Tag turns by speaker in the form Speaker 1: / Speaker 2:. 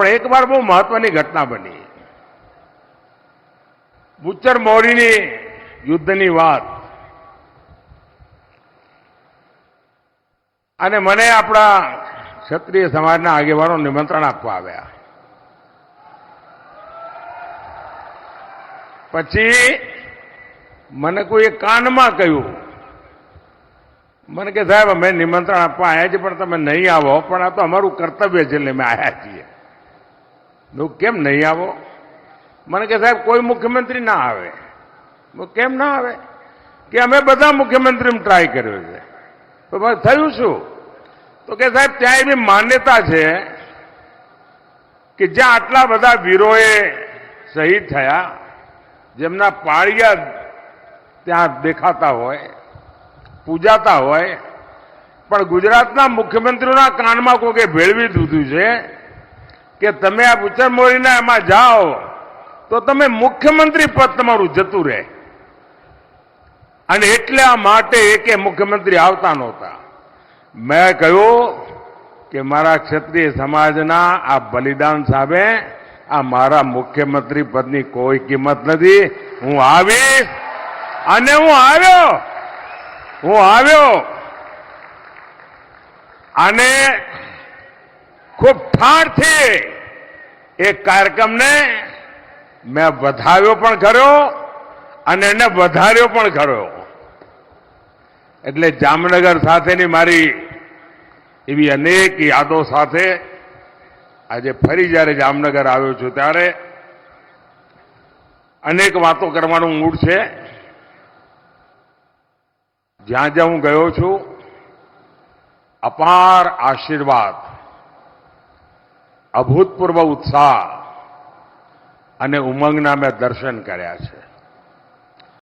Speaker 1: પણ એક વાર બહુ મહત્વની ઘટના બની. બુચ્ચર મોરીની યુદ્ધની વાત. અને મને આપણા ક્ષત્રિય સમાજના આગેવાનો નિમંત્રણ આપવા આવ્યા. પછી મને કોઈ કાનમાં કહ્યું. મને કે સાહેબ, અમે નિમંત્રણ આપવા આવ્યા છીએ, પણ તમે નહીં આવો, પણ આ તો અમારું કર્તવ્ય છે એટલે અમે આવ્યા છીએ. કીધું, કેમ નહીં આવો? મને કે સાહેબ કોઈ મુખ્યમંત્રી ના આવે. કેમ ના આવે? કે અમે બધા મુખ્યમંત્રી ટ્રાય કર્યો છે. તો બસ થયું શું? તો કે સાહેબ ત્યાં એવી માન્યતા છે કે જ્યાં આટલા બધા વીરોએ શહીદ થયા જેમના પાળિયા ત્યાં દેખાતા હોય પૂજાતા હોય પણ ગુજરાતના મુખ્યમંત્રીઓના કાનમાં કોકે ભેળવી દીધું છે કે તમે આ ઉચરમોરીના એમાં જાઓ, તો તમે મુખ્યમંત્રી પદ તમારું જતું રહે. અને એટલા માટે એકે મુખ્યમંત્રી આવતા નહોતા. મેં કહ્યું કે મારા ક્ષત્રિય સમાજના આ બલિદાન સામે આ મારા મુખ્યમંત્રી પદની કોઈ કિંમત નથી. હું આવીશ અને હું આવ્યો. હું આવ્યો. અને ખૂબ ઠાઠથી એ કાર્યક્રમને મેં વધાવ્યો પણ ખરો અને એને વધાર્યો પણ ખરો. એટલે જામનગર સાથેની મારી એવી અનેક યાદો સાથે આજે ફરી જ્યારે જામનગર આવ્યો છું ત્યારે અનેક વાતો કરવાનું મૂડ છે. જ્યાં જ્યાં હું ગયો છું, અપાર આશીર્વાદ. અભૂતપૂર્વ ઉત્સાહ અને ઉમંગના મેં દર્શન કર્યા છે.